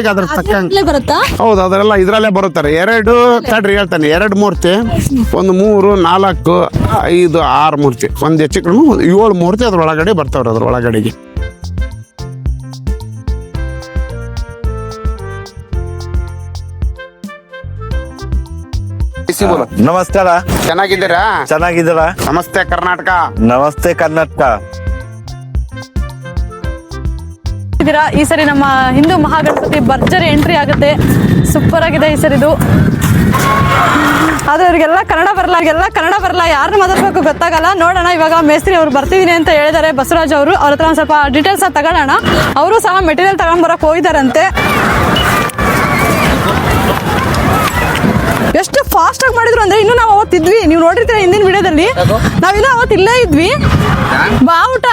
ಈಗ ಅದ್ರ ತಕ್ಕಂಗೆ ಬರುತ್ತಾ? ಹೌದು ಅದರೆಲ್ಲ ಇದರಲ್ಲೇ ಬರುತ್ತಾರೆ. ಎರಡು ತಡ್ರಿ ಹೇಳ್ತಾನೆ ಎರಡು ಮೂರ್ತಿ ಒಂದು ಮೂರು ನಾಲ್ಕು ಐದು ಆರು ಮೂರ್ತಿ. ಒಂದು ಹೆಚ್ಚು ಕಡಿಮೆ ಒಂದು ಏಳು ಮೂರ್ತಿ ಅದ್ರ ಒಳಗಡೆ ಬರ್ತಾವ್ರಿ ಅದ್ರ ಒಳಗಡೆಗೆ ನಮಸ್ಕಾರ. ಚೆನ್ನಾಗಿದ್ದೀರಾ? ಚೆನ್ನಾಗಿದ್ದೀರಾ? ನಮಸ್ತೆ ಕರ್ನಾಟಕ. ನಮಸ್ತೆ ಕರ್ನಾಟಕ. ಇದ್ದೀರಾ ಈ ಸರಿ ನಮ್ಮ ಹಿಂದೂ ಮಹಾಗಣಪತಿ ಭರ್ಜರಿ ಎಂಟ್ರಿ ಆಗುತ್ತೆ. ಸೂಪರ್ ಆಗಿದೆ ಈ ಸರಿ ಇದು ಆದ್ರೆ ಅವ್ರಿಗೆಲ್ಲ ಕನ್ನಡ ಬರಲ್ಲ, ಅವ್ರಿಗೆಲ್ಲ ಕನ್ನಡ ಬರಲ್ಲ. ಯಾರನ್ನ ಮಾತಾಡ್ಬೇಕು ಗೊತ್ತಾಗಲ್ಲ. ನೋಡೋಣ ಇವಾಗ ಮೇಸ್ತ್ರಿ ಅವ್ರು ಬರ್ತಿದ್ದೀನಿ ಅಂತ ಹೇಳಿದ್ದಾರೆ ಬಸವರಾಜ್ ಅವರು. ಅವ್ರ ಹತ್ರ ಒಂದು ಸ್ವಲ್ಪ ಡೀಟೇಲ್ಸ್ ತಗೊಳ್ಳೋಣ. ಅವರು ಸಹ ಮೆಟೀರಿಯಲ್ ತಗೊಂಡ್ಬರಕ್ಕೆ ಹೋಗಿದ್ದಾರಂತೆ. ಫಾಸ್ಟ್ ಆಗಿ ಮಾಡಿದ್ರು ಅಂದ್ರೆ ಇನ್ನು ನಾವು ಅವತ್ತಿದ್ವಿ. ನೀವು ನೋಡಿರ್ತೀರ ಹಿಂದಿನ ವಿಡಿಯೋದಲ್ಲಿ? ನಾವಿನ್ನೂ ಅವತ್ತು ಇಲ್ಲೇ ಇದ್ವಿ. ಬಾವುಟ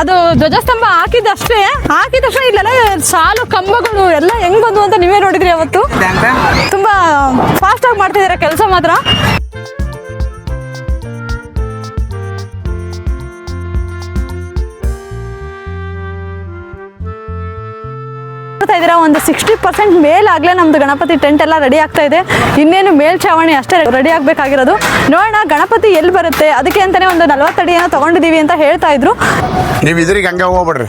ಅದು ಧ್ವಜಸ್ತಂಭ ಹಾಕಿದಷ್ಟೇ ಹಾಕಿದಷ್ಟೇ ತಕ್ಷಣ ಇಲ್ಲೆಲ್ಲ ಸಾಲು ಕಂಬಗಳು ಎಲ್ಲ ಹೆಂಗ್ ಬಂದ್ವು ಅಂತ ನೀವೇ ನೋಡಿದ್ರಿ ಅವತ್ತು. ತುಂಬಾ ಫಾಸ್ಟ್ ಆಗಿ ಮಾಡ್ತಿದ್ದಾರೆ ಕೆಲಸ ಮಾತ್ರ. ನೋಡ್ತಾ ಇದ್ದೀರಾ? ಒಂದು ಸಿಕ್ಸ್ಟಿ ಪರ್ಸೆಂಟ್ ಮೇಲಾಗಲೇ ನಮ್ದು ಗಣಪತಿ ಟೆಂಟ್ ಎಲ್ಲ ರೆಡಿ ಆಗ್ತಾ ಇದೆ. ಇನ್ನೇನು ಮೇಲ್ಛಾವಣಿ ಅಷ್ಟೇ ರೆಡಿ ಆಗಬೇಕಾಗಿರೋದು. ನೋಡೋಣ ಗಣಪತಿ ಎಲ್ಲಿ ಬರುತ್ತೆ? ಅದಕ್ಕೆ ಅಂತಾನೆ ಒಂದು ನಲ್ವತ್ತಡಿ ಏನೋ ತಗೊಂಡಿದೀವಿ ಅಂತ ಹೇಳ್ತಾ ಇದ್ರು. ನೀವು ಇದ್ರಿಗೆ ಹಂಗೆ ಹೋಗ್ಬಿಡ್ರಿ.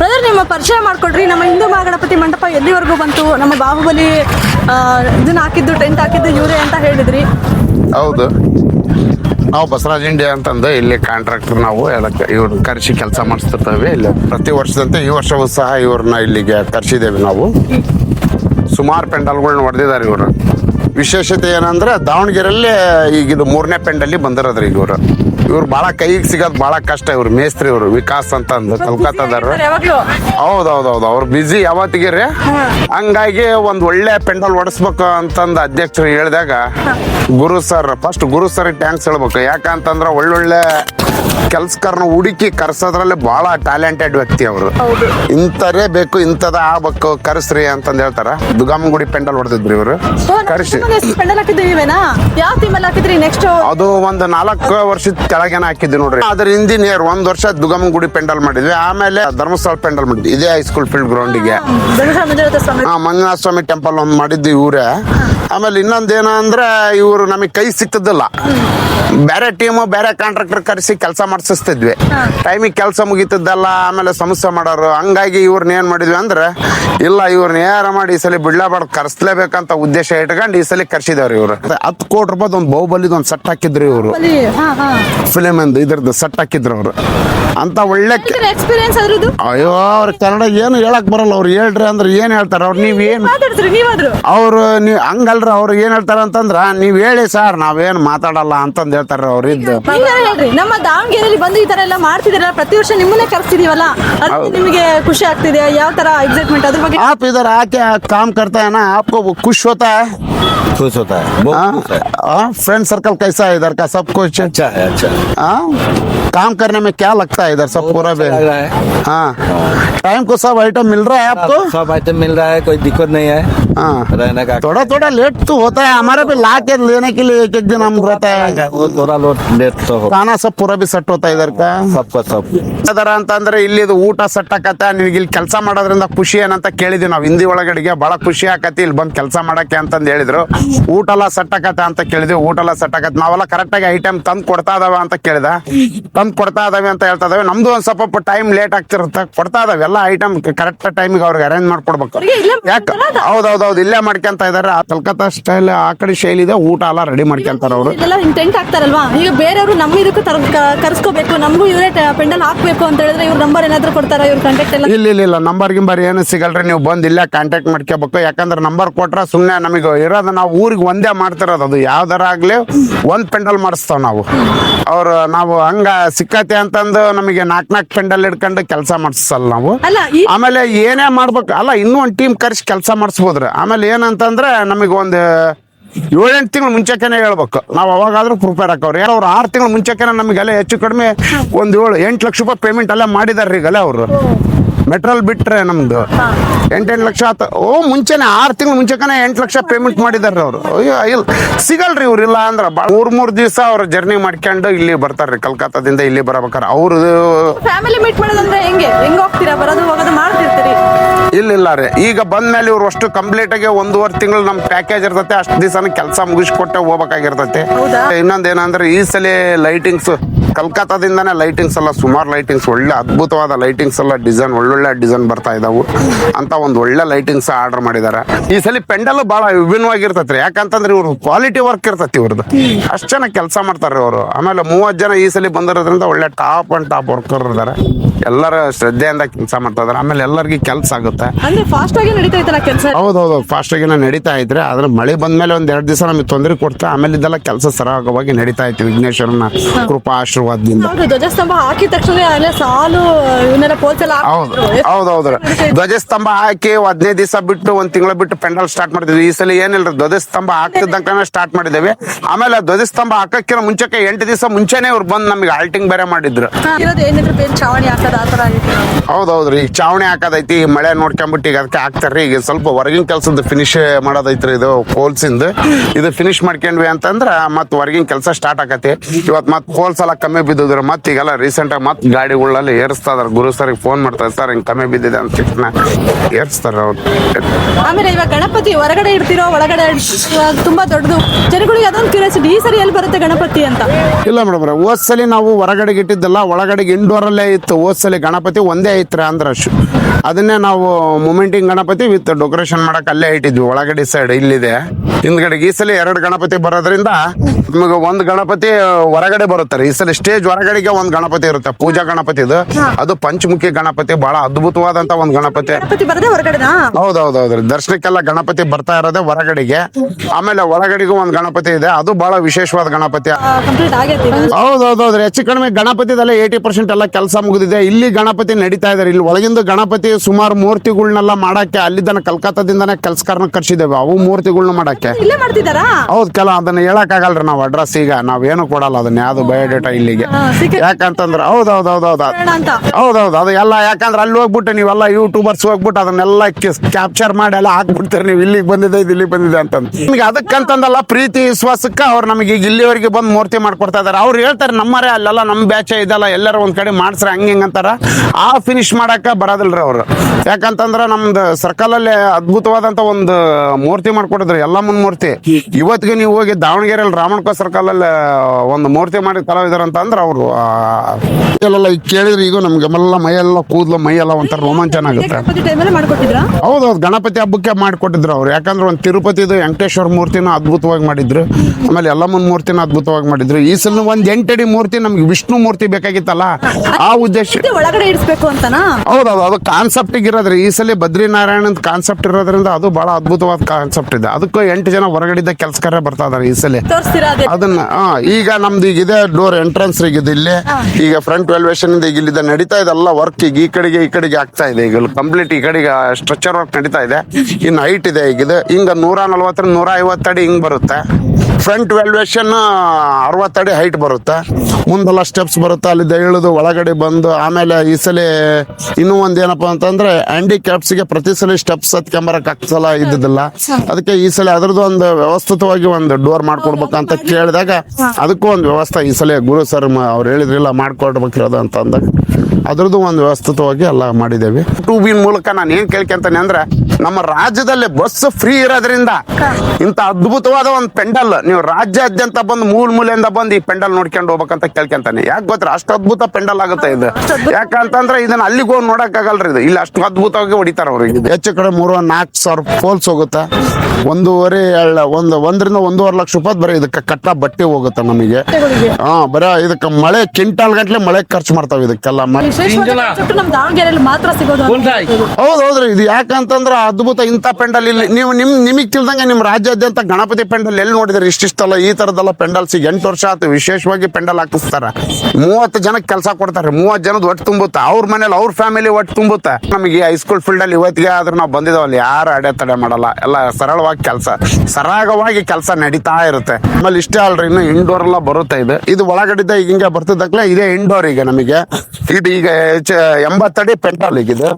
ಬ್ರದರ್ ನಿಮ್ಮ ಪರಿಚಯ ಮಾಡ್ಕೊಡ್ರಿ. ನಮ್ಮ ಹಿಂದೂ ಮಹಾಗಣಪತಿ ಮಂಟಪ ಎಲ್ಲಿವರೆಗೂ ಬಂತು? ನಮ್ಮ ಬಾಹುಬಲಿ ಇದನ್ನ ಹಾಕಿದ್ದು ಟೆಂಟ್ ಹಾಕಿದ್ದು ಇವರೇ ಅಂತ ಹೇಳಿದ್ರಿ. ಹೌದು. ನಾವು ಬಸವರಾಜ್ ಇಂಡಿಯಾ ಅಂತಂದು ಇಲ್ಲಿ ಕಾಂಟ್ರಾಕ್ಟರ್ ನಾವು ಅದಕ್ಕೆ ಇವ್ರನ್ನ ಕರೆಸಿ ಕೆಲಸ ಮಾಡಿಸ್ತಿರ್ತೇವೆ. ಇಲ್ಲಿ ಪ್ರತಿ ವರ್ಷದಂತೆ ಈ ವರ್ಷವೂ ಸಹ ಇವ್ರನ್ನ ಇಲ್ಲಿಗೆ ಕರೆಸಿದ್ದೇವೆ ನಾವು. ಸುಮಾರು ಪೆಂಡಲ್ಗಳನ್ನ ಹೊಡೆದಿದ್ದಾರೆ ಇವರು. ವಿಶೇಷತೆ ಏನಂದ್ರೆ ದಾವಣಗೆರೆಯಲ್ಲೇ ಈಗ ಇದು ಮೂರನೇ ಪೆಂಡಲ್ಲಿ ಬಂದಿರೋದ್ರಿ ಇವರು. ಇವ್ರು ಭಾಳ ಕೈಗೆ ಸಿಗೋದು ಭಾಳ ಕಷ್ಟ ಇವ್ರು ಮೇಸ್ತ್ರಿ ಇವರು ವಿಕಾಸ್ ಅಂತ ಅಂದು ಕಲ್ಕತ್ತಾದವ್ರು ಯಾವಾಗ್ಲೂ. ಹೌದೌದೌದು ಅವ್ರು ಬಿಜಿ ಯಾವತ್ತಿಗೆ ರೀ? ಹಂಗಾಗಿ ಒಂದ್ ಒಳ್ಳೆ ಪೆಂಡಲ್ ಹೊಡಿಸ್ಬೇಕು ಅಂತಂದ ಅಧ್ಯಕ್ಷರು ಹೇಳಿದಾಗ Guru sir first Guru sir thanks ಹೇಳ್ಬೇಕು. ಯಾಕಂತಂದ್ರ ಒಳ್ಳೊಳ್ಳೆ ಕೆಲ್ಸಕಾರನ ಹುಡುಕಿ ಕರ್ಸೋದ್ರಲ್ಲಿ ಬಹಳ ಟ್ಯಾಲೆಂಟೆಡ್ ವ್ಯಕ್ತಿ ಅವರು. ಇಂಥರೇ ಬೇಕು ಇಂಥದ ಆಗ್ಬೇಕು ಕರ್ಸ್ರಿ ಅಂತಂದ್ ಹೇಳ್ತಾರ. ದುಗಾಮಗುಡಿ ಪೆಂಡಲ್ ಹೊಡೆದಿದ್ರು ಇವರು. ಕರ್ಸಿ. ಅದು ಒಂದು ನಾಲ್ಕು ವರ್ಷದ ಕೆಳಗೇನ ಹಾಕಿದ್ವಿ ನೋಡ್ರಿ. ಅದ್ರ ಹಿಂದಿನ ಇಯರ್ ಒಂದ್ ವರ್ಷ ದುಗಮಗುಡಿ ಪೆಂಡಲ್ ಮಾಡಿದ್ವಿ. ಆಮೇಲೆ ಧರ್ಮಸ್ಥಳ ಪೆಂಡಲ್ ಮಾಡಿದ್ವಿ. ಇದೇ ಹೈಸ್ಕೂಲ್ ಫೀಲ್ಡ್ ಗ್ರೌಂಡ್ಗೆ. ಹಾ ಮಂಜುನಾಥ ಸ್ವಾಮಿ ಟೆಂಪಲ್ ಒಂದ್ ಮಾಡಿದ್ವಿ ಇವರೇ. ಆಮೇಲೆ ಇನ್ನೊಂದೇನು ಅಂದ್ರೆ ಇವರು ನಮಗೆ ಕೈ ಸಿಕ್ತಿದ್ದಿಲ್ಲ ಬೇರೆ ಟೀಮು ಬೇರೆ ಕಾಂಟ್ರಾಕ್ಟರ್ ಕರೆಸಿ ಕೆಲಸ ಮಾಡಿಸ್ತಿದ್ವಿ ಟೈಮಿಗೆ ಕೆಲಸ ಮುಗೀತಿದ್ದಲ್ಲ ಆಮೇಲೆ ಸಮಸ್ಯೆ ಮಾಡೋರು. ಹಂಗಾಗಿ ಇವ್ರನ್ನ ಏನು ಮಾಡಿದ್ವಿ ಅಂದ್ರೆ ಇಲ್ಲ ಇವ್ರನ್ನ ಏನಾರ ಮಾಡಿ ಈ ಸಲ ಬಿಡ್ಲಾಬಾರ್ದು ಕರೆಸ್ಲೇಬೇಕಂತ ಉದ್ದೇಶ ಇಟ್ಕೊಂಡು ಈ ಸಲ ಕರ್ಸಿದವ್ರಿ ಇವರು. ಹತ್ತು ಕೋಟಿ ರೂಪಾಯಿ ಒಂದು ಬಾಹುಬಲಿದ ಒಂದು ಸೆಟ್ ಹಾಕಿದ್ರು ಇವರು. ಫಿಲಮ್ ಒಂದು ಇದ್ರದ್ದು ಸೆಟ್ ಹಾಕಿದ್ರು ಅವರು. ಅಂತ ಒಳ್ಳೆ ಎಕ್ಸ್ಪೀರಿಯನ್ಸ್ ಅಯ್ಯೋ ಅವ್ರ ಕನ್ನಡ ಏನು ಹೇಳಕ್ ಬರಲ್ಲ. ಅವ್ರು ಹೇಳ್ರಿ ಅಂದ್ರೆ ಏನ್ ಹೇಳ್ತಾರೆ? ಅವ್ರು ನೀವ್ ಏನ್ ನೀವು ನೀವಾದ್ರು? ಅವ್ರು ನೀವ್ ಹಂಗಲ್ರಿ ಅವ್ರು ಏನ್ ಹೇಳ್ತಾರ ಅಂತಂದ್ರ ನೀವ್ ಹೇಳಿ ಸರ್ ನಾವೇನ್ ಮಾತಾಡಲ್ಲ ಅಂತಂದ್ ಹೇಳ್ತಾರ ಅವ್ರು ಇದ್ದು ಹಿಂಗಾರೆ ಹೇಳ್ರಿ ನಮ್ಮ ದಾವಣಗೆರೆಯಲ್ಲಿ ಬಂದು ಈ ತರ ಎಲ್ಲ ಮಾಡ್ತಿದ್ದೀರಲ್ಲ ಪ್ರತಿ ವರ್ಷ ನಿಮ್ಮನ್ನೇ ಕರ್ಸ್ತಿದೀವಲ್ಲ ಅದಕ್ಕೆ ನಿಮಗೆ ಖುಷಿ ಆಗ್ತಿದೆ ಯಾವ ತರ ಎಕ್ಸೈಟ್ಮೆಂಟ್ ಅದ್ರ ಬಗ್ಗೆ आप इधर आके काम करते हैं ना आपको वो खुश होता है खुश होता है बहुत खुश है फ्रेंड सर्कल कैसा है इधर का सब कुछ अच्छा है अच्छा है। हाँ काम करने में क्या लगता है इधर सब पूरा अच्छा लग रहा है हाँ टाइम को सब आइटम मिल रहा है आपको सब- सब आइटम मिल रहा है कोई दिक्कत नहीं है हाँ रहने का थोड़ा थोड़ा लेट तो होता है हमारे भी ला के लेने के लिए एक एक दिन हम रहता है वो थोड़ा लोट लेट तो हो खाना सब पूरा भी सेट होता है इधर का सबका सब ಅದರ ಅಂತಂದ್ರೆ ಇಲ್ಲಿದು ಊಟ ಸೆಟ್ ಆಕತ್ತೆ ನಿನಗೆ ಇಲ್ಲಿ ಕೆಲಸ ಮಾಡೋದ್ರಿಂದ ಖುಷಿ ಏನಂತ ಕೇಳಿದ್ವಿ ನಾವು ಹಿಂದಿ ಒಳಗಡೆಗೆ ಬಹಳ ಖುಷಿ ಆಕತಿ ಇಲ್ಲಿ ಬಂದು ಕೆಲಸ ಮಾಡಕ್ಕೆ ಅಂತಂದು ಹೇಳಿದ್ರು ಊಟ ಎಲ್ಲ ಸೆಟ್ ಆಕತ್ತೆ ಅಂತ ಕೇಳಿದ್ವಿ ಊಟ ಎಲ್ಲ ಸೆಟ್ ಆಕತ್ತೆ ನಾವೆಲ್ಲ ಕರೆಕ್ಟಾಗಿ ಐಟಮ್ ತಂದು ಕೊಡ್ತಾ ಇದಾವೆ ಅಂತ ಕೇಳಿದ ತಂದು ಕೊಡ್ತಾ ಇದಾವೆ ಅಂತ ಹೇಳ್ತಾ ಇದಾವೆ ನಮ್ದು ಒಂದ್ ಸ್ವಲ್ಪ ಟೈಮ್ ಲೇಟ್ ಆಗ್ತಿರುತ್ತೆ ಕೊಡ್ತಾ ಇದಾವೆ ಎಲ್ಲ ಐಟಮ್ ಕರೆಕ್ಟ್ ಟೈಮಿಗೆ ಅವ್ರಿಗೆ ಅರೇಂಜ್ ಮಾಡ್ಕೊಡ್ಬೇಕು ಅವ್ರಿಗೆ ಇಲ್ಲೇ ಯಾಕೆ ಹೌದೌದೌದು ಇಲ್ಲೇ ಮಾಡ್ಕೊಂತ ಇದಾರೆ. ಆ ಕಲ್ಕತ್ತಾ ಸ್ಟೈಲ್ ಆ ಕಡೆ ಶೈಲಿ ಇದೆ ಊಟ ಎಲ್ಲ ರೆಡಿ ಮಾಡ್ಕೊಂತಾರ ಅವರು. ಇದೆಲ್ಲ ಹಿಂಗ್ ಟೆಂಟ್ ಹಾಕ್ತಾರಲ್ವಾ ಈಗ ಬೇರೆಯವರು ನಮ್ಮ ಇದಕ್ಕೂ ತರ ಕರ್ಸ್ಕೋಬೇಕು ನಮಗೂ ಇವರೇ ಪೆಂಡಲ್ ಹಾಕ್ಬೇಕು ಅಂತ ಹೇಳಿದ್ರೆ ಇವ್ರ ನಂಬರ್ ಏನಾದ್ರು ಕೊಡ್ತಾರ ಇವ್ರ ಕಾಂಟ್ಯಾಕ್ಟ್ ಎಲ್ಲ? ಇಲ್ಲ ಇಲ್ಲ ಇಲ್ಲ ನಂಬರ್ ಗಿಂಬರ್ ಏನು ಸಿಗಲ್ರಿ ನೀವು ಬಂದು ಇಲ್ಲೇ ಕಾಂಟ್ಯಾಕ್ಟ್ ಮಾಡ್ಕೋಬೇಕು. ಯಾಕಂದ್ರೆ ನಂಬರ್ ಕೊಟ್ರೆ ಸುಮ್ಮನೆ ನಮಗೆ ಇರೋದು ನಾವು ಊರಿಗೆ ಒಂದೇ ಮಾಡ್ತಿರೋದು ಅದು. ಯಾವ್ದಾರ ಆಗ್ಲಿ ಒಂದ್ ಪೆಂಡಲ್ ಮಾಡಿಸ್ತಾವ್ ನಾವು. ಅವ್ರು ನಾವು ಹಂಗ ಸಿಕ್ಕತ್ತೆ ಅಂತಂದು ನಮಗೆ ನಾಲ್ಕು ನಾಲ್ಕು ಪೆಂಡಲ್ ಹಿಡ್ಕೊಂಡು ಕೆಲಸ ಮಾಡಿಸಲ್ಲ ನಾವು. ಅಲ್ಲ ಈ ಆಮೇಲೆ ಏನೇ ಮಾಡ್ಬೇಕು ಅಲ್ಲ ಇನ್ನೂ ಒಂದು ಟೀಮ್ ಕರೆಸಿ ಕೆಲಸ ಮಾಡಿಸ್ಬೋದ್ರಿ. ಆಮೇಲೆ ಏನಂತಂದ್ರೆ ನಮಗೆ ಒಂದು ಏಳೆಂಟು ತಿಂಗಳು ಮುಂಚೆಕೇನೆ ಹೇಳ್ಬೇಕು. ನಾವು ಅವಾಗಾದ್ರೂ ಪ್ರಿಪೇರ್ ಹಾಕವ್ರು ಯಾರು ಅವ್ರು ಆರು ತಿಂಗಳು ಮುಂಚೆಕೇನೆ ನಮಗೆಲ್ಲ ಹೆಚ್ಚು ಕಡಿಮೆ ಒಂದು ಏಳು, ಎಂಟು ಲಕ್ಷ ರೂಪಾಯಿ ಪೇಮೆಂಟ್ ಎಲ್ಲ ಮಾಡಿದಾರೆ ಈಗಲ್ಲ ಅವರು. ಮೆಟ್ರಲ್ ಬಿಟ್ರೆ ನಮ್ದು. ಎಂಟೆಂಟು ಲಕ್ಷ ಆತ ಓ, ಮುಂಚೆನೆ ಆರು ತಿಂಗಳು ಮುಂಚೆಕನೆ ಎಂಟು ಲಕ್ಷ ಪೇಮೆಂಟ್ ಮಾಡಿದಾರೆ ಅವರು. ಅಯ್ಯೋ, ಇಲ್ಲ. ಸಿಗಲ್ರಿ ಇವ್ರು, ಇಲ್ಲ ಅಂದ್ರೆ ಮೂರು ಮೂರು ದಿವಸ ಅವ್ರ ಜರ್ನಿ ಮಾಡ್ಕೊಂಡು ಇಲ್ಲಿ ಬರ್ತಾರ್ರಿ, ಕಲ್ಕತ್ತಾದಿಂದ ಇಲ್ಲಿ ಬರಬೇಕಾರೆ. ಅವ್ರದ್ದು ಫ್ಯಾಮಿಲಿ ಮೀಟ್ ಮಾಡೋದಂದ್ರೆ ಹೆಂಗೆ? ಹೆಂಗ್ ಹೋಗ್ತೀರಾ? ಬರೋದು, ಹೋಗೋದು ಮಾಡ್ತಿರ್ತೀರಿ? ಇಲ್ಲ ಇಲ್ಲ ರೀ. ಈಗ ಬಂದ್ಮೇಲೆ ಇವ್ರು ಅಷ್ಟು ಕಂಪ್ಲೀಟ್ ಆಗಿ ಒಂದೂವರೆ ತಿಂಗಳು ನಮ್ ಪ್ಯಾಕೇಜ್ ಇರ್ತೈತೆ ಅಷ್ಟು ದಿವಸನ ಕೆಲಸ ಮುಗಿಸ್ಕೊಟ್ಟೆ ಹೋಗ್ಬೇಕಾಗಿರ್ತೈತೆ. ಇನ್ನೊಂದು ಇನ್ನೊಂದ್ ಏನಂದ್ರೆ ಈ ಸಲ ಲೈಟಿಂಗ್ಸ್ ಕಲ್ಕತ್ತಾದಿಂದಾನೇ ಲೈಟಿಂಗ್ಸ್ ಎಲ್ಲ ಸುಮಾರು ಲೈಟಿಂಗ್ಸ್ ಒಳ್ಳೆ ಅದ್ಭುತವಾದ ಲೈಟಿಂಗ್ಸ್ ಎಲ್ಲ ಡಿಸೈನ್ ಒಳ್ಳೊಳ್ಳೆ ಡಿಸೈನ್ ಬರ್ತಾ ಇದಾವು. ಅಂತ ಒಂದು ಒಳ್ಳೆ ಲೈಟಿಂಗ್ಸ್ ಆರ್ಡರ್ ಮಾಡಿದಾರೆ. ಈ ಸಲ ಪೆಂಡಲ್ ಬಹಳ ವಿಭಿನ್ನವಾಗಿರ್ತೈತ್ರಿ. ಯಾಕಂತಂದ್ರೆ ಇವರು ಕ್ವಾಲಿಟಿ ವರ್ಕ್ ಇರ್ತೈತಿ ಇವ್ರದ್ದು ಅಷ್ಟು ಚೆನ್ನಾಗಿ ಕೆಲಸ ಮಾಡ್ತಾರೆ ಅವರು. ಆಮೇಲೆ ಮೂವತ್ತು ಜನ ಈ ಸಲ ಬಂದಿರೋದ್ರಿಂದ ಒಳ್ಳೆ ಟಾಪ್ ಅಂಡ್ ಟಾಪ್ ವರ್ಕರ್ ಇದಾರೆ. ಎಲ್ಲರ ಶ್ರದ್ಧೆಯಿಂದ ಕೆಲಸ ಮಾಡ್ತಾ ಇದಾರೆ. ಆಮೇಲೆ ಎಲ್ಲರಿಗೂ ಕೆಲಸ ಆಗುತ್ತೆ. ಅಂದ್ರೆ ಫಾಸ್ಟ್ ಆಗಿ ನಡೀತಾ ಇತ್ತಲ್ಲ ಕೆಲಸ? ಹೌದು ಫಾಸ್ಟ್ ಆಗಿ ನಡೀತಾ ಇದ್ರೆ ಆದ್ರೆ ಮಳೆ ಬಂದ್ಮೇಲೆ ಒಂದ್ ಎರಡ್ ದಿವಸ ನಮಗೆ ತೊಂದರೆ ಕೊಡ್ತಾ ಆಮೇಲೆ ಇದೆಲ್ಲ ಕೆಲಸ ಸರಾಗವಾಗಿ ನಡೀತಾ ಇತ್ತು ವಿಘ್ನೇಶ್ವರನ ಕೃಪಾ ಆಶೀರ್ವಾದದಿಂದ. ಹೌದು ಧ್ವಜಸ್ತಂಭ ಹಾಕಿದ ತಕ್ಷಣ ಅಲ್ಲೇ ಸಾಲು ಇವನ್ನೆಲ್ಲ ಪೋಲ್ಸೆಲ್ಲ ಹೌದು ಹೌದು ಧ್ವಜಸ್ತಂಭ ಹಾಕಿ ಹದಿನೈದು ದಿವಸ ಬಿಟ್ಟು ಒಂದ್ ತಿಂಗಳ ಬಿಟ್ಟು ಪೆಂಡಲ್ ಸ್ಟಾರ್ಟ್ ಮಾಡಿದ್ವಿ ಈ ಸಲ ಏನಿಲ್ಲ ಧ್ವಜಸ್ತಂಭ ಹಾಕಿದಂಕ ಸ್ಟಾರ್ಟ್ ಮಾಡಿದ್ದೇವೆ. ಆಮೇಲೆ ಧ್ವಜಸ್ತಂಭ ಹಾಕಕ್ಕಿಂತ ಮುಂಚೆಕ್ಕೆ ಎಂಟು ದಿವಸ ಮುಂಚೆನೆ ಇವ್ರು ಬಂದು ನಮಗೆ ಆಲ್ಟಿಂಗ್ ಬೇರೆ ಮಾಡಿದ್ರು. ಆಗಿತ್ತು. ಹೌದೌದ್ರಿ ಈಗ ಚಾವಣಿ ಹಾಕೋದೈತಿ ಮಳೆ ಮಳೆ ನೋಡ್ಕೊಂಬಿಟ್ಟು ಈಗ ಅದಕ್ಕೆ ಹಾಕ್ತಾರ್ರಿ. ಈಗ ಸ್ವಲ್ಪ ಹೊರಗಿನ ಕೆಲಸದ ಫಿನಿಶ್ ಮಾಡೋದೈತ್ರಿ ಇದು ಹೋಲ್ಸಿಂದ ಇದು ಫಿನಿಶ್ ಮಾಡ್ಕೊಂಡ್ವಿ ಅಂತಂದ್ರೆ ಮತ್ತೆ ಹೊರಗಿನ ಕೆಲಸ ಸ್ಟಾರ್ಟ್ ಆಕತಿ. ಇವತ್ತು ಮತ್ತೆ ಪೋಲ್ಸ್ ಎಲ್ಲ ಕಮ್ಮಿ ಬಿದ್ದಿದ್ರು ಮತ್ತೆ ಈಗೆಲ್ಲ ರೀಸೆಂಟ್ ಆಗಿ ಮತ್ತೆ ಗಾಡಿಗಳಲ್ಲಿ ಏರಿಸ್ತಾ ಇದಾರೆ ಗುರು ಸರಿಗೆ ಫೋನ್ ಮಾಡ್ತಾರೆ ಸರ್ ಹಿಂಗೆ ಕಮ್ಮಿ ಬಿದ್ದಿದೆ ಅಂತ ಏರಿಸ್ತಾರೆ ಅವ್ರು. ಆಮೇಲೆ ಇವಾಗ ಗಣಪತಿ ಹೊರಗಡೆ ಇಡ್ತಿರೋ ಒಳಗಡೆ ತುಂಬಾ ದೊಡ್ಡದು. ಜನಗಳಿಗೆ ಅದೊಂದು ಕ್ಯೂರಿಯಾಸಿಟಿ ಈ ಸರಿ ಎಲ್ಲಿ ಬರುತ್ತೆ ಗಣಪತಿ ಅಂತ? ಇಲ್ಲ ಮೇಡಮ್ ಹೋದ್ ಸಲ ನಾವು ಹೊರಗಡೆ ಇಟ್ಟಿದ್ದಲ್ಲ ಒಳಗಡೆ ಇಂಡೋರ್ ಅಲ್ಲೇ ಇತ್ತು. ಹೋದ್ ಸಲಿ ಗಣಪತಿ ಒಂದೇ ಐತ್ರ ಅಂದ್ರೆ ಅದನ್ನೇ ನಾವು ಮೊಮೆಂಟಿಂಗ್ ಗಣಪತಿ ವಿತ್ ಡೆಕೋರೇಷನ್ ಮಾಡಕ್ ಅಲ್ಲೇ ಇಟ್ಟಿದ್ವಿ. ಒಳಗಡೆ ಸೈಡ್ ಇಲ್ಲಿದೆ. ಹಿಂದ್ಗಡೆ ಈ ಸಲ ಎರಡು ಗಣಪತಿ ಬರೋದ್ರಿಂದ ನಿಮಗೆ ಒಂದು ಗಣಪತಿ ಹೊರಗಡೆ ಬರುತ್ತಾರೆ ಈ ಸಲ ಸ್ಟೇಜ್ ಹೊರಗಡೆಗೆ ಒಂದು ಗಣಪತಿ ಇರುತ್ತೆ. ಪೂಜಾ ಗಣಪತಿ ಇದು. ಅದು ಪಂಚಮುಖಿ ಗಣಪತಿ ಬಹಳ ಅದ್ಭುತವಾದಂತ ಒಂದು ಗಣಪತಿ. ಹೌದೌದೌದ್ರಿ. ದರ್ಶನಕ್ಕೆಲ್ಲ ಗಣಪತಿ ಬರ್ತಾ ಇರೋದೇ ಹೊರಗಡೆಗೆ. ಆಮೇಲೆ ಒಳಗಡೆಗೂ ಒಂದು ಗಣಪತಿ ಇದೆ. ಅದು ಬಹಳ ವಿಶೇಷವಾದ ಗಣಪತಿ. ಹೌದೌದೌದ್ರಿ. ಹೆಚ್ಚು ಕಡಿಮೆ ಗಣಪತಿದಲ್ಲ ಏಯ್ಟಿ ಪರ್ಸೆಂಟ್ ಎಲ್ಲ ಕೆಲಸ ಮುಗಿದಿದೆ. ಇಲ್ಲಿ ಗಣಪತಿ ನಡೀತಾ ಇದಾರೆ. ಇಲ್ಲಿ ಒಳಗಿಂದ ಗಣಪತಿ ಸುಮಾರು ಮೂರ್ತಿಗಳನ್ನೆಲ್ಲ ಮಾಡಕ್ಕೆ ಅಲ್ಲಿದ್ದನ ಕಲ್ಕತ್ತಾದಿಂದನೇ ಕೆಲ್ಸಕಾರನ ಕರ್ಸಿದ್ದೇವೆ. ಅವು ಮೂರ್ತಿಗಳನ್ನ ಮಾಡಕ್ಕೆ. ಇಲ್ಲೇ ಮಾಡ್ತಿದ್ದಾರಾ? ಹೌದ್ ಕೆಲ ಅದನ್ನ ಹೇಳಕ್ ಆಗಲ್ರಿ ನಾವು ಅಡ್ರೆಸ್ ಈಗ. ನಾವೇನು ಕೊಡಲ್ಲ ಅದನ್ನ ಯಾವ್ದು ಬಯೋಡೇಟಾ ಇಲ್ಲಿಗೆ. ಯಾಕಂತಂದ್ರ ಹೌದ್ ಹೌದ್ ಹೌದ್ ಹೌದೌದು ಅದು ಎಲ್ಲ ಯಾಕಂದ್ರೆ ಅಲ್ಲಿ ಹೋಗ್ಬಿಟ್ಟು ನೀವೆಲ್ಲ ಯೂಟ್ಯೂಬರ್ಸ್ ಹೋಗ್ಬಿಟ್ಟು ಅದನ್ನೆಲ್ಲ ಕ್ಯಾಪ್ಚರ್ ಮಾಡಿ ಎಲ್ಲ ಹಾಕ್ಬಿಡ್ತಾರೆ. ನೀವು ಇಲ್ಲಿಗೆ ಬಂದಿದೆ ಇದು ಇಲ್ಲಿಗೆ ಬಂದಿದೆ ಅಂತಂದ್. ನಿಮ್ಗೆ ಅದಕ್ಕಂತಂದಲ್ಲ ಪ್ರೀತಿ ವಿಶ್ವಾಸಕ್ಕೆ ಅವ್ರು ನಮಗೆ ಈಗ ಇಲ್ಲಿವರೆಗೆ ಬಂದು ಮೂರ್ತಿ ಮಾಡ್ಕೊಡ್ತಾ ಇದಾರೆ. ಅವ್ರು ಹೇಳ್ತಾರೆ ನಮ್ಮರೇ ಅಲ್ಲೆಲ್ಲ ನಮ್ಮ ಬ್ಯಾಚ ಇದೆಲ್ಲ ಎಲ್ಲರೂ ಒಂದ್ ಕಡೆ ಮಾಡ್ಸ್ರೆ ಹಂಗೆ ಹಿಂಗೆ ಅಂತಾರ. ಆ ಫಿನಿಶ್ ಮಾಡಕ್ಕೆ ಬರೋದಿಲ್ರಿ ಅವ್ರು. ಯಾಕಂತಂದ್ರೆ ನಮ್ದು ಸರ್ಕಲ್ ಅಲ್ಲಿ ಅದ್ಭುತವಾದಂತ ಒಂದು ಮೂರ್ತಿ ಮಾಡ್ಕೊಟ್ಟಿದ್ರು ಎಲ್ಲಮ್ಮನ ಮೂರ್ತಿ. ಇವತ್ತಿಗೆ ನೀವು ಹೋಗಿ ದಾವಣಗೆರೆಯಲ್ಲಿ ರಾಮಣ್ಕೋ ಸರ್ಕಲ್ ಅಲ್ಲಿ ಒಂದು ಮೂರ್ತಿ ಮಾಡಿ ಕಲಾವಿದರು ಅಂತ ಅಂದ್ರೆ ಅವರು ಈಗ ಕೇಳಿದ್ರೆ ಈಗ ನಮ್ಗೆ ಎಲ್ಲ ಮೈಯೆಲ್ಲ ಕೂದಲು ಮೈಯೆಲ್ಲ ಒಂಥರ ರೋಮಾಂಚನ ಆಗುತ್ತೆ. ಹೌದೌದು ಗಣಪತಿ ಹಬ್ಬಕ್ಕೆ ಮಾಡಿಕೊಟ್ಟಿದ್ರು ಅವ್ರು. ಯಾಕಂದ್ರೆ ಒಂದು ತಿರುಪತಿದು ವೆಂಕಟೇಶ್ವರ ಮೂರ್ತಿನ ಅದ್ಭುತವಾಗಿ ಮಾಡಿದ್ರು. ಆಮೇಲೆ ಎಲ್ಲಮ್ಮನ ಮೂರ್ತಿನ ಅದ್ಭುತವಾಗಿ ಮಾಡಿದ್ರು. ಈ ಸಲ ಒಂದ್ ಎಂಟಡಿ ಮೂರ್ತಿ ನಮ್ಗೆ ವಿಷ್ಣು ಮೂರ್ತಿ ಬೇಕಾಗಿತ್ತಲ್ಲ ಆ ಉದ್ದೇಶ ಹೌದೌದು ಅದು ಕಾನ್ಸೆಪ್ಟ್ ಇರೋದ್ರಿ. ಈ ಸಲ ಬದ್ರಿನಾರಾಯಣದ ಕಾನ್ಸೆಪ್ಟ್ ಇರೋದ್ರಿಂದ ಅದು ಬಹಳ ಅದ್ಭುತವಾದ ಕಾನ್ಸೆಪ್ಟ್ ಇದೆ. ಅದಕ್ಕೂ ಎಂಟು ಜನ ಹೊರಗಡೆದ ಕೆಲಸಕಾರ ಬರ್ತಾ ಇದಾರೆ ಈ ಸಲ. ಅದನ್ನ ಈಗ ನಮ್ದು ಈಗ ಇದೆ ಡೋರ್ ಎಂಟ್ರೆನ್ಸ್ ಇದು ಇಲ್ಲಿ. ಈಗ ಫ್ರಂಟ್ ವೆಲ್ವೇಷನ್ ಇಂದ ಈಗ ಇಲ್ಲಿಂದ ನಡೀತಾ ಇದೆ ಎಲ್ಲ ವರ್ಕ್ ಈಗ ಈ ಕಡೆಗೆ ಈ ಕಡೆಗೆ ಆಗ್ತಾ ಇದೆ. ಈಗ ಕಂಪ್ಲೀಟ್ ಈ ಕಡೆಗೆ ಸ್ಟ್ರಕ್ಚರ್ ವರ್ಕ್ ನಡೀತಾ ಇದೆ. ಇನ್ನು ಹೈಟ್ ಇದೆ ಈಗ ಇದು. ಹಿಂಗ ನೂರ ನಲ್ವತ್ತರ ನೂರ ಐವತ್ತಡಿ ಹಿಂಗ್ ಬರುತ್ತೆ. ಫ್ರಂಟ್ ವೆಲ್ವೇಷನ್ ಅರವತ್ತಡಿ ಹೈಟ್ ಬರುತ್ತೆ. ಮುಂದೆಲ್ಲ ಸ್ಟೆಪ್ಸ್ ಬರುತ್ತೆ. ಅಲ್ಲಿಂದ ಇಳಿದು ಒಳಗಡೆ ಬಂದು ಆಮೇಲೆ ಈ ಸಲ ಇನ್ನೂ ಒಂದ್ ಏನಪ್ಪಾ ಅಂತಂದ್ರೆ ಹ್ಯಾಂಡಿಕ್ಯಾಪ್ಸ್ಗೆ ಪ್ರತಿ ಸಲ ಸ್ಟೆಪ್ಸ್ ಹತ್ಕೊಂಬರಕ್ ಆಗ್ಸಲ ಇದ್ದಿದ್ದಿಲ್ಲ. ಅದಕ್ಕೆ ಈ ಸಲ ಅದ್ರದ್ದು ಒಂದು ವ್ಯವಸ್ಥಿತವಾಗಿ ಒಂದು ಡೋರ್ ಮಾಡ್ಕೊಡ್ಬೇಕಂತ ಕೇಳಿದಾಗ ಅದಕ್ಕೂ ಒಂದು ವ್ಯವಸ್ಥೆ ಈ ಸಲ ಗುರು ಸರ್ ಅವ್ರು ಹೇಳಿದ್ರಿಲ್ಲ ಮಾಡ್ಕೊಡ್ಬೇಕಿರೋದು ಅಂತ ಅಂದಾಗ ಅದ್ರದ್ದು ಒಂದು ವ್ಯವಸ್ಥಿತವಾಗಿ ಎಲ್ಲ ಮಾಡಿದ್ದೇವೆ. ಟೂ ಬಿನ್ ಮೂಲಕ ನಾನು ಏನ್ ಕೇಳ್ಕೊಂತಾನೆ ಅಂದ್ರೆ ನಮ್ಮ ರಾಜ್ಯದಲ್ಲಿ ಬಸ್ ಫ್ರೀ ಇರೋದ್ರಿಂದ ಇಂತ ಅದ್ಭುತವಾದ ಒಂದು ಪೆಂಡಲ್ ನೀವು ರಾಜ್ಯಾದ್ಯಂತ ಬಂದು ಮೂಲ ಮೂಲೆಯಿಂದ ಬಂದು ಈ ಪೆಂಡಲ್ ನೋಡ್ಕೊಂಡು ಹೋಗ್ಬೇಕಂತ ಕೇಳ್ಕೊಂತಾನೆ. ಯಾಕೆ ಗೊತ್ತರ ಅಷ್ಟು ಅದ್ಭುತ ಪೆಂಡಲ್ ಆಗುತ್ತೆ ಇದು. ಯಾಕಂತಂದ್ರೆ ಇದನ್ನ ಅಲ್ಲಿಗೆ ಹೋಗಿ ನೋಡಕ್ ಆಗಲ್ರಿ ಇದು. ಇಲ್ಲಿ ಅಷ್ಟು ಅದ್ಭುತವಾಗಿ ಹೊಡಿತಾರ ಅವ್ರಿಗೆ ಇದು ಹೆಚ್ಚು ಕಡೆ ಮೂರು ನಾಲ್ಕು ಸಾವಿರ ಫೋಲ್ಸ್ ಹೋಗುತ್ತೆ? ಒಂದೂವರೆ ಎಳ್ಳ ಒಂದು ಒಂದರಿಂದ ಒಂದೂವರೆ ಲಕ್ಷ ರೂಪಾಯಿ ಬರೀ ಇದಕ್ಕೆ ಕಟ್ಟ ಬಟ್ಟೆ ಹೋಗುತ್ತೆ ನಮಗೆ. ಹಾ ಬರೀ ಇದಕ್ಕೆ ಮಳೆ ಕಿಂಟಾಲ್ ಗಂಟ್ಲೆ ಮಳೆ ಖರ್ಚು ಮಾಡ್ತಾವ ಇದಕ್ಕೆಲ್ಲ. ಹೌದು ಹೌದ್ರಿ ಇದು ಯಾಕಂತಂದ್ರ ಅದ್ಭುತ ಇಂಥ ಪೆಂಡಲ್ ಇಲ್ಲಿ ನೀವು ನಿಮ್ ನಿಮಗ್ ತಿಳಿದಂಗೆ ನಿಮ್ ರಾಜ್ಯಾದ್ಯಂತ ಗಣಪತಿ ಪೆಂಡಲ್ ಎಲ್ಲಿ ನೋಡಿದ್ರಿ? ಇಷ್ಟಿಷ್ಟಲ್ಲ ಈ ತರದಲ್ಲ ಪೆಂಡಲ್ಸ್ ಈಗ ಎಂಟು ವರ್ಷ ಆಯ್ತು ವಿಶೇಷವಾಗಿ ಪೆಂಡಲ್ ಹಾಕಿಸ್ತಾರ. ಮೂವತ್ತು ಜನಕ್ಕೆ ಕೆಲಸ ಕೊಡ್ತಾರೆ ಮೂವತ್ತು ಜನದ ಒಟ್ಟು ತುಂಬುತ್ತೆ? ಅವ್ರ ಮನೇಲಿ ಅವ್ರ ಫ್ಯಾಮಿಲಿ ಒಟ್ಟು ತುಂಬುತ್ತೆ? ನಮಗೆ ಹೈಸ್ಕೂಲ್ ಫೀಲ್ಡ್ ಅಲ್ಲಿ ಇವತ್ತಿಗೆ ಆದ್ರೆ ನಾವು ಬಂದಿದಾವಲ್ಲ ಯಾರು ಅಡೆತಡೆ ಮಾಡಲ್ಲ. ಎಲ್ಲ ಸರಳವಾಗಿ ಕೆಲಸ, ಸರಾಗವಾಗಿ ಕೆಲಸ ನಡೀತಾ ಇರುತ್ತೆ. ಆಮೇಲೆ ಇಷ್ಟೇ ಅಲ್ರಿ, ಇನ್ನು ಇಂಡೋರ್ ಎಲ್ಲ ಬರುತ್ತೆ ಇದು. ಇದು ಒಳಗಡೆ ಈಗ ಹಿಂಗೆ ಬರ್ತಿದ್ದಕ್ಲೆ ಇದೇ ಇಂಡೋರ್ ಈಗ ನಮಗೆ. ಇದು ಈಗ ಎಂಬತ್ತಡಿ ಪೆಂಟಲ್ ಈಗ ಇದು.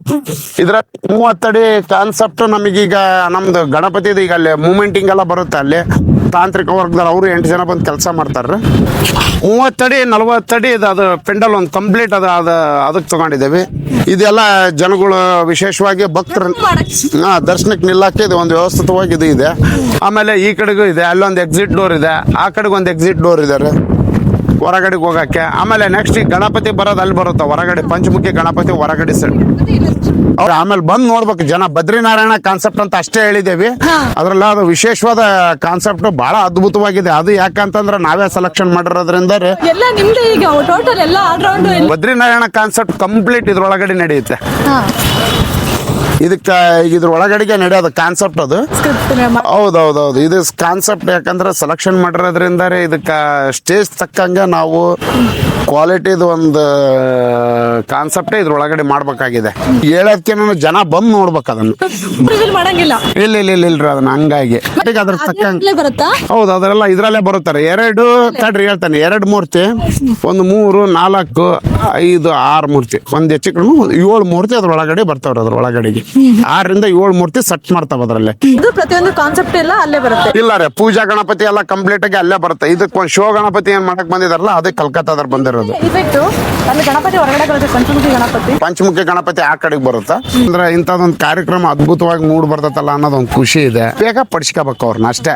ಇದ್ರ ಮೂವತ್ತಡಿ ಕಾನ್ಸೆಪ್ಟ್ ನಮಗೀಗ ನಮ್ದು ಗಣಪತಿದು ಈಗ ಅಲ್ಲಿ ಮೂಮೆಂಟಿಂಗ್ ಎಲ್ಲ ಬರುತ್ತೆ ಅಲ್ಲಿ. ತಾಂತ್ರಿಕ ವರ್ಗದವ್ರು ಅವರು ಎಂಟು ಜನ ಬಂದು ಕೆಲಸ ಮಾಡ್ತಾರೆ ಮೂವತ್ತಡಿ ನಲವತ್ತಡಿ ಇದು ಅದು ಪೆಂಡಲ್ ಒಂದು ಕಂಪ್ಲೀಟ್ ಅದು ಅದು ಅದಕ್ಕೆ ತಗೊಂಡಿದ್ದೇವೆ. ಇದೆಲ್ಲ ಜನಗಳು ವಿಶೇಷವಾಗಿ ಭಕ್ತರು ಹಾ ದರ್ಶನಕ್ಕೆ ನಿಲ್ಲಕ್ಕೆ ಇದು ಒಂದು ವ್ಯವಸ್ಥಿತವಾಗಿ ಇದು ಇದೆ. ಆಮೇಲೆ ಈ ಕಡೆಗೂ ಇದೆ ಅಲ್ಲೊಂದು ಎಕ್ಸಿಟ್ ಡೋರ್ ಇದೆ ಆ ಕಡೆಗೆ ಒಂದು ಎಕ್ಸಿಟ್ ಡೋರ್ ಇದೆ ಹೊರಗಡೆಗೆ ಹೋಗಕ್ಕೆ. ಆಮೇಲೆ ನೆಕ್ಸ್ಟ್ ಈ ಗಣಪತಿ ಬರೋದು ಅಲ್ಲಿ ಬರುತ್ತೆ ಹೊರಗಡೆ ಪಂಚಮುಖಿ ಗಣಪತಿ ಹೊರಗಡೆ ಸರ್ ಅವ್ರು ಆಮೇಲೆ ಬಂದು ನೋಡ್ಬೇಕು ಜನ. ಬದ್ರಿನಾರಾಯಣ ಕಾನ್ಸೆಪ್ಟ್ ಅಂತ ಅಷ್ಟೇ ಹೇಳಿದ್ದೇವೆ ಅದ್ರಲ್ಲ ಅದು ವಿಶೇಷವಾದ ಕಾನ್ಸೆಪ್ಟ್ ಬಹಳ ಅದ್ಭುತವಾಗಿದೆ. ಅದು ಯಾಕಂತಂದ್ರೆ ನಾವೇ ಸೆಲೆಕ್ಷನ್ ಮಾಡಿರೋದ್ರಿಂದ ಈಗ ಬದ್ರಿನಾರಾಯಣ ಕಾನ್ಸೆಪ್ಟ್ ಕಂಪ್ಲೀಟ್ ಇದ್ರೊಳಗಡೆ ನಡೆಯುತ್ತೆ. ಇದಕ್ಕೆ ಇದ್ರ ಒಳಗಡೆಗೆ ನಡೆಯೋದು ಕಾನ್ಸೆಪ್ಟ್ ಅದು. ಹೌದೌದೌದು. ಇದು ಕಾನ್ಸೆಪ್ಟ್ ಯಾಕಂದ್ರೆ ಸೆಲೆಕ್ಷನ್ ಮಾಡಿರೋದ್ರಿಂದ ಇದಕ್ಕೆ ಸ್ಟೇಜ್ ತಕ್ಕಂಗೆ ನಾವು ಕ್ವಾಲಿಟಿದು ಒಂದು ಕಾನ್ಸೆಪ್ಟ್ ಇದ್ರೊಳಗಡೆ ಮಾಡ್ಬೇಕಾಗಿದೆ. ಹೇಳೋದಕ್ಕೆ ಜನ ಬಂದು ನೋಡ್ಬೇಕು ಅದನ್ನು. ಮಾಡಂಗಿಲ್ಲ. ಇಲ್ಲ ಇಲ್ಲ ಇಲ್ಲ ಇಲ್ರಿ ಅದನ್ನ ಹಂಗಾಗಿ. ಈಗ ಅದ್ರ ತಕ್ಕಂಗೆ ಅಲ್ಲೇ ಬರುತ್ತಾ? ಹೌದು ಅದರೆಲ್ಲ ಇದ್ರಲ್ಲೇ ಬರುತ್ತಾರೆ. ಎರಡು ತಡ್ರಿ ಹೇಳ್ತಾನೆ. ಎರಡು ಮೂರ್ತಿ ಒಂದು ಮೂರು ನಾಲ್ಕು ಐದು ಆರು ಮೂರ್ತಿ. ಒಂದು ಹೆಚ್ಚು ಕಡಿಮೆ ಏಳು ಮೂರ್ತಿ ಅದ್ರೊಳಗಡೆ ಬರ್ತಾವ್ರಿ ಅದ್ರ ಒಳಗಡೆಗೆ ಆರರಿಂದ ಏಳು ಮೂರ್ತಿ ಸೆಟ್ ಮಾಡ್ತಾವ ಅದ್ರಲ್ಲಿ. ಇದು ಪ್ರತಿಯೊಂದು ಕಾನ್ಸೆಪ್ಟ್ ಎಲ್ಲ ಅಲ್ಲೇ ಬರುತ್ತೆ. ಇಲ್ಲ ರೀ ಪೂಜಾ ಗಣಪತಿ ಎಲ್ಲ ಕಂಪ್ಲೀಟ್ ಆಗಿ ಅಲ್ಲೇ ಬರುತ್ತೆ. ಇದಕ್ಕೆ ಒಂದು ಶೋ ಗಣಪತಿ ಏನ್ ಮಾಡಕ್ ಬಂದಿದಾರಲ್ಲ ಅದೇ ಕಲ್ಕತ್ತಾದ್ರ ಬಂದಿರೋದು. ಅಲ್ಲಿ ಗಣಪತಿ ಹೊರಗಡೆ ಬರುತ್ತೆ ಪಂಚಮುಖಿ ಗಣಪತಿ. ಪಂಚಮುಖಿ ಗಣಪತಿ ಆ ಕಡೆಗೆ ಬರುತ್ತಾ? ಅಂದ್ರೆ ಇಂಥದೊಂದು ಕಾರ್ಯಕ್ರಮ ಅದ್ಭುತವಾಗಿ ಮೂಡ್ ಬರ್ತೈತಲ್ಲ ಅನ್ನೋದೊಂದು ಖುಷಿ ಇದೆ. ಉಪಯೋಗ ಪಡಿಸ್ಕೋಬೇಕು ಅವ್ರನ್ನ ಅಷ್ಟೇ.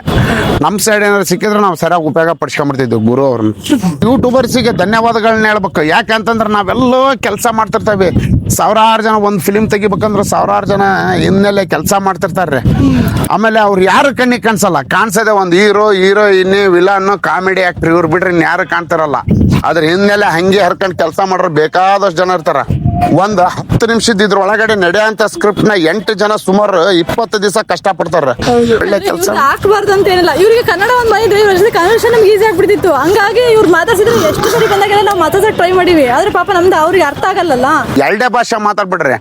ನಮ್ಮ ಸೈಡ್ ಏನಾದ್ರು ಸಿಕ್ಕಿದ್ರೆ ನಾವು ಸರಿಯಾಗಿ ಉಪಯೋಗ ಪಡಿಸ್ಕೊಂಡ್ಬಿಡ್ತಿದ್ವಿ ಗುರು ಅವ್ರನ್ನ ಯೂಟ್ಯೂಬರ್ಸಿಗೆ ಧನ್ಯವಾದಗಳನ್ನ ಹೇಳ್ಬೇಕು. ಯಾಕಂತಂದ್ರೆ ನಾವೆಲ್ಲೋ ಕೆಲಸ ಮಾಡ್ತಿರ್ತೇವೆ. ಸಾವಿರಾರು ಜನ ಒಂದು ಫಿಲಿಮ್ ತೆಗಿಬೇಕಂದ್ರೆ ಸಾವಿರಾರು ಜನ ಹಿನ್ನೆಲೆ ಕೆಲಸ ಮಾಡ್ತಿರ್ತಾರೆ. ಆಮೇಲೆ ಅವ್ರು ಯಾರು ಕಣ್ಣಿಗೆ ಕಾಣಿಸಲ್ಲ. ಕಾಣಿಸದೆ ಒಂದು hero heroine villain comedy actor ಇವ್ರು ಬಿಟ್ರೆ ಇನ್ಯಾರು ಕಾಣ್ತಾರಲ್ಲ. ಅದ್ರ ಹಿನ್ನೆಲೆ ಹಂಗೆ ಹರ್ಕೊಂಡು ಕೆಲಸ ಮಾಡೋರು ಬೇಕಾದಷ್ಟು ಜನ ಇರ್ತಾರ. ಒಂದು ಹತ್ತು ನಿಮಿಷದ ಇದ್ರ ಒಳಗಡೆ ನಡೆಯಂತ ಸ್ಕ್ರಿಪ್ಟ್ನ ಎಂಟು ಜನ ಸುಮಾರು ಇಪ್ಪತ್ತು ದಿವಸ ಕಷ್ಟಪಡ್ತಾರ. ಒಳ್ಳೆ ಕೆಲಸ. ಹಾಕ್ಬಾರ್ದು ಅಂತ ಏನಿಲ್ಲ. ಇವ್ರಿಗೆ ಕನ್ನಡ ಒಂದು ಮನೆ ಇವ್ರ ಜೊತೆ ಕನ್ವರ್ಷನ್ ನಮ್ಗೆ ಈಸಿ ಆಗ್ಬಿಡ್ತಿತ್ತು. ಹಂಗಾಗಿ ಇವ್ರು ಮಾತಾಡ್ಸಿದ್ರೆ ಎಷ್ಟು ಸರಿ ಬಂದಾಗೆಲ್ಲ ನಾವು ಮಾತಾಡೋಕೆ ಟ್ರೈ ಮಾಡಿವಿ. ಆದ್ರೆ ಪಾಪ ನಮ್ದು ಅವ್ರಿಗೆ ಅರ್ಥ ಆಗಲ್ಲಲ್ಲ? ಎರಡೇ ಭಾಷೆ ಮಾತಾಡ್ಬಿಡ್ರಿ.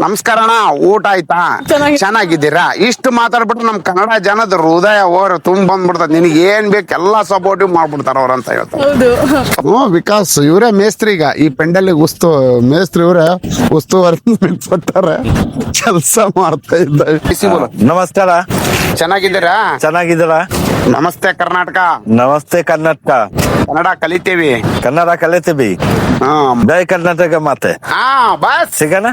ನಮಸ್ಕಾರಣ ಊಟ ಆಯ್ತಾ? ಚೆನ್ನಾಗಿ- ಚೆನ್ನಾಗಿದ್ದೀರಾ? ಇಷ್ಟು ಮಾತಾಡ್ಬಿಟ್ರೆ ನಮ್ ಕನ್ನಡ ಜನದ ಹೃದಯ ಓರ್ ತುಂಬ ಬಂದ್ಬಿಡ್ತದ ನಿನಗೆ ಏನ್ ಬೇಕು ಎಲ್ಲಾ ಸಪೋರ್ಟಿವ್ ಮಾಡ್ಬಿಡ್ತಾರ ಅವ್ರಂತ ಹೇಳ್ತಾರೆ. ಹ್ಞೂ ವಿಕಾಸ್ ಇವರೇ ಮೇಸ್ತ್ರಿ ಈಗ. ಈ ಪೆಂಡಲ್ಲಿ ಉಸ್ತು ಮೇಸ್ತ್ರಿ ಇವರೇ ಉಸ್ತುವಾರಿ ನಿಲ್ಸ್ಬಿಟ್ಟಾರೆ ಕೆಲಸ ಮಾಡ್ತಾ ಇದ್ದಾರೆ. ನಮಸ್ಕಾರ ಚೆನ್ನಾಗಿದ್ದೀರಾ? ಚೆನ್ನಾಗಿದ್ದೀರಾ? ನಮಸ್ತೆ ಕರ್ನಾಟಕ. ನಮಸ್ತೆ ಕರ್ನಾಟಕ ಕನ್ನಡ ಕಲಿತೀವಿ. ಕನ್ನಡ ಕಲಿತೀವಿ. ಹಾ ಜೈ ಕರ್ನಾಟಕ ಮಾತೆ. ಹಾ ಬಸ್. ಸಿಗೋಣ?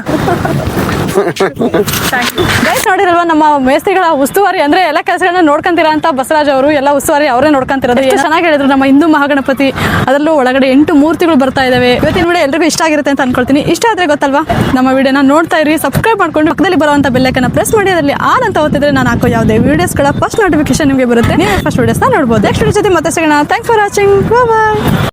ಗೈಸ್ ನೋಡಿರಲ್ವಾ ನಮ್ಮ ಮೇಸ್ತ್ರಿಗಳ ಉಸ್ತುವಾರಿ ಅಂದ್ರೆ ಎಲ್ಲ ಕೆಲಸಗಳನ್ನ ನೋಡ್ಕೊಂತೀರಾ ಅಂತ ಬಸವರಾಜ್ ಅವರು ಎಲ್ಲ ಉಸ್ತುವಾರಿ ಅವರೇ ನೋಡ್ಕೊಂತಿರೋದು. ಎಷ್ಟು ಚೆನ್ನಾಗಿ ಹೇಳಿದ್ರು ನಮ್ಮ ಹಿಂದೂ ಮಹಾಗಣಪತಿ ಅದರಲ್ಲೂ ಒಳಗಡೆ ಎಂಟು ಮೂರ್ತಿಗಳು ಬರ್ತಾ ಇದಾವೆ. ಇವತ್ತಿನ ವಿಡಿಯೋ ಎಲ್ರಿಗೂ ಇಷ್ಟ ಆಗಿರುತ್ತೆ ಅಂತ ಅನ್ಕೊಳ್ತೀನಿ. ಇಷ್ಟ ಆದ್ರೆ ಗೊತ್ತಲ್ವಾ? ನಮ್ಮ ವಿಡಿಯೋನ ನೋಡ್ತಾ ಇರಿ ಸಬ್ಸ್ಕ್ರೈಬ್ ಮಾಡ್ಕೊಂಡು ಪಕ್ಕದಲ್ಲಿ ಬರುವಂತ ಬೆಲ್ಲೈಕನ್ನ ಪ್ರೆಸ್ ಮಾಡಿ ಅದರಲ್ಲಿ ಆನ್ ಅಂತ ಓದ್ತಿದ್ರೆ ನಾನು ಹಾಕೋ ಯಾವುದೇ ವಿಡಿಯೋಸ್ಗಳ ಫಸ್ಟ್ ನೋಟಿಫಿಕೇಶನ್ ನಿಮಗೆ ಬರುತ್ತೆ. ನೀವು ಫಸ್ಟ್ ವಿಡಿಯೋಸ್ನ ನೋಡ್ಬೋದು. ನೆಕ್ಸ್ಟ್ ವಿಡಿಯೋ ಜೊತೆ ಮತ್ತೆ ಸಿಗೋಣ. Thanks for watching bye